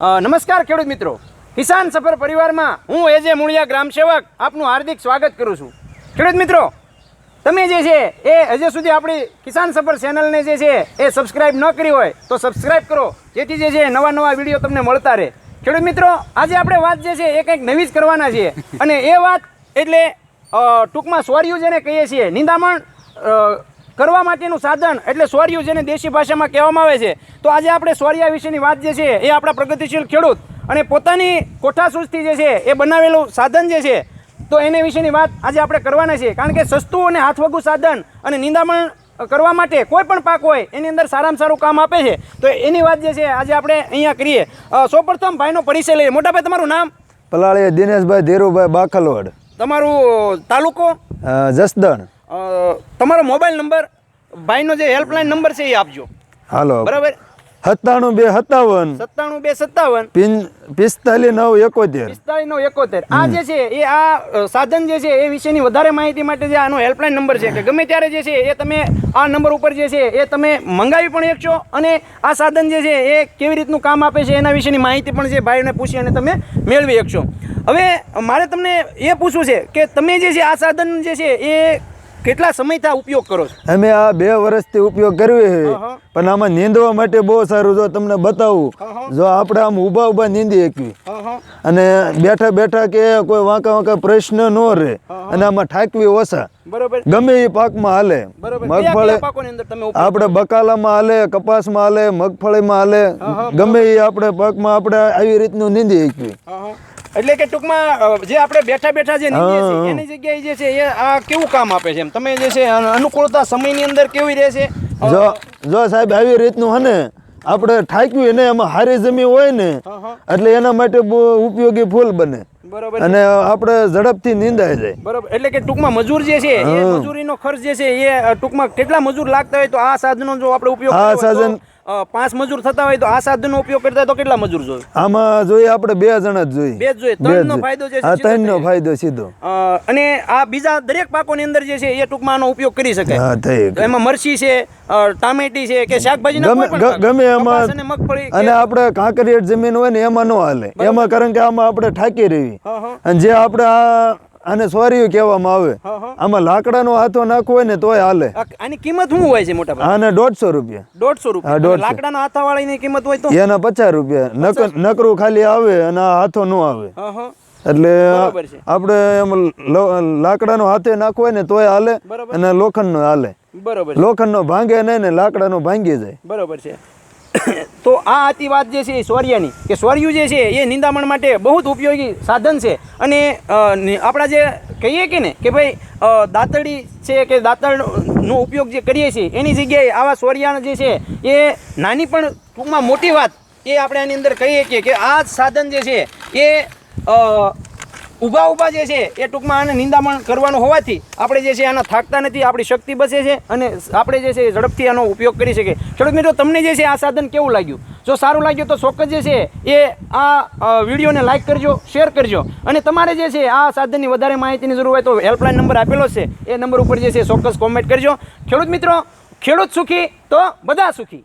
નમસ્કાર ખેડૂત મિત્રો. કિસાન સફર પરિવારમાં હું એજે મૂળિયા ગ્રામ સેવક આપનું હાર્દિક સ્વાગત કરું છું. ખેડૂત મિત્રો, તમે જે છે એ હજી સુધી આપણી કિસાન સફર ચેનલને જે છે એ સબસ્ક્રાઈબ ન કરી હોય તો સબસ્ક્રાઈબ કરો, જેથી જે છે નવા નવા વીડિયો તમને મળતા રહે. ખેડૂત મિત્રો, આજે આપણે વાત જે છે એ કંઈક નવી જ કરવાના છીએ. અને એ વાત એટલે ટૂંકમાં સ્વર્યું જેને કહીએ છીએ, નિંદામણ કરવા માટેનું સાધન એટલે સ્વર્યું જેને દેશી ભાષામાં કહેવામાં આવે છે. તો આજે આપણે સ્વર્યા વિશેની વાત જે છે એ આપણા પ્રગતિશીલ ખેડૂત અને પોતાની કોઠાસૂઝથી જે છે એ બનાવેલું સાધન જે છે તો એને વિશેની વાત આજે આપણે કરવાના છે કારણ કે સસ્તું અને હાથવગું સાધન અને નિંદામણ કરવા માટે કોઈ પણ પાક હોય એની અંદર સારામાં સારું કામ આપે છે. તો એની વાત જે છે આજે આપણે અહીંયા કરીએ. સૌપ્રથમ ભાઈનો પરિચય લઈએ. મોટાભાઈ તમારું નામ? પલાળી દિનેશભાઈ ધીરુભાઈ બાખલવડ. તમારું તાલુકો? જસદણ. તમારો મોબાઈલ નંબર ભાઈનો જે હેલ્પલાઇન નંબર છે એ આપજો. હાલો. બરાબર? સત્તાણું બે સત્તાવન. સત્તાણું બે સત્તાવન. પિસ્તાલીસ નવ એકોતેર. પિસ્તાલીસ નવ એકોતેર. આ જે છે એ આ સાધન જે છે એ વિશેની વધારે માહિતી માટે જે આનો હેલ્પલાઇન નંબર છે કે ગમે ત્યારે જે છે એ તમે આ નંબર ઉપર જે છે એ તમે મંગાવી પણ શકશો અને આ સાધન જે છે એ કેવી રીતનું કામ આપે છે એના વિશેની માહિતી પણ જે ભાઈને પૂછી અને તમે મેળવી શકશો હવે મારે તમને એ પૂછવું છે કે તમે જે છે આ સાધન જે છે એ કેટલા સમયથી ઉપયોગ કરો છો? અમે આ બે વર્ષથી ઉપયોગ કરવી છે. પણ આમાં નીંદવા માટે બહુ સારું જો તમને બતાવું. જો આપણે આમ ઊભા ઊભા નીંદી હા અને બેઠા બેઠા કે કોઈ વાંકા વાંકા પ્રશ્ન ન રહે. અને આમાં ઠાકવી ઓછા. બરોબર. ગમે એ પાકમાં હાલે. મગફળી આપણે બકાલામાં હાલે કપાસમાં હાલે મગફળીમાં હાલે. ગમે એ આપણે પાકમાં આપણે આવી રીતનું નીંદી હા. એટલે કે ટૂંકમાં જે આપણે બેઠા બેઠા જે નીકળીએ. એની જગ્યાએ જે છે એ આ કેવું કામ આપે છે એમ તમે જે છે અનુકૂળતા સમયની અંદર કેવી રહે છે જો જો સાહેબ આવી રીતનું હને આપણે ઠાક્યું એને એમાં હારી જમીન હોય ને. એટલે એના માટે બહુ ઉપયોગી ફૂલ બને બરોબર અને આપણે ઝડપથી નીંદાય જાય બરોબર એટલે કે ટૂંકમાં મજૂર જે છે એ. મજૂરીનો ખર્ચ જે છે એ ટૂંકમાં કેટલા મજૂર લાગતા હોય તો આ સાધનો જો આપણે ઉપયોગ આ સાધન- પાંચ મજૂર થતા હોય તો આ સાધનનો ઉપયોગ કરતા તો કેટલા મજૂર જોઈએ? આમાં જોઈએ આપણે બે જણા જ જોઈએ. બે જ જોઈએ. ત્રણનો ફાયદો છે હા ત્રણનો ફાયદો સીધો. અને આ બીજા દરેક પાકોની અંદર જે છે એ ટૂંકમાં આનો ઉપયોગ કરી શકાય. હા થઈ એમાં મરચી છે ટામેટી છે કે શાકભાજીના ગમે પાક, એમાં અને મગફળી અને આપણે કાંકરિયાટ જમીન હોય ને એમાં ન હાલે. એમાં કારણ કે આમાં આપણે ઠાકી રહેવી હા, હા. અને જે આપણે આ આને સોરી કહેવામાં આવે. આમાં લાકડાનો હાથો નાખવો હોય ને તોય હાલે. આની કિંમત શું હોય છે મોટા ભાઈ આને દોઢસો રૂપિયા. દોઢસો રૂપિયા. લાકડાના હાથા વાળાની કિંમત હોય તો? એના પચાસ રૂપિયા. નક- નકરું ખાલી આવે અને આ હાથો ન આવે. એટલે આપણે એમ લાકડાનો હાથે નાખવો હોય ને તોય હાલે અને લોખંડનો હાલે. બરોબર લોખંડનો ભાંગે નહીં ને લાકડાનો ભાંગી જાય. બરોબર છે. તો આ હતી વાત જે છે એ સ્વર્યાની, કે સ્વર્યું જે છે એ નિંદામણ માટે બહુ જ ઉપયોગી સાધન છે. અને આપણા જે કહીએ કે ને, કે ભાઈ દાંતડી છે કે દાંતણનો ઉપયોગ જે કરીએ છીએ, એની જગ્યાએ આવા સ્વર્યા જે છે એ નાની પણ ટૂંકમાં મોટી વાત એ આપણે આની અંદર કહીએ કે આ સાધન જે છે એ ઊભા ઊભા જે છે એ ટૂંકમાં આને નિંદામણ કરવાનું હોવાથી આપણે જે છે આના થાકતા નથી, આપણી શક્તિ બચે છે અને આપણે જે છે એ ઝડપથી આનો ઉપયોગ કરી શકીએ. ખેડૂત મિત્રો, તમને જે છે આ સાધન કેવું લાગ્યું? જો સારું લાગ્યું તો ચોક્કસ જે છે એ આ વિડીયોને લાઈક કરજો શેર કરજો. અને તમારે જે છે આ સાધનની વધારે માહિતીની જરૂર હોય તો હેલ્પલાઇન નંબર આપેલો છે. એ નંબર ઉપર જે છે ચોક્કસ કોમેન્ટ કરજો. ખેડૂત મિત્રો, ખેડૂત સુખી તો બધા સુખી.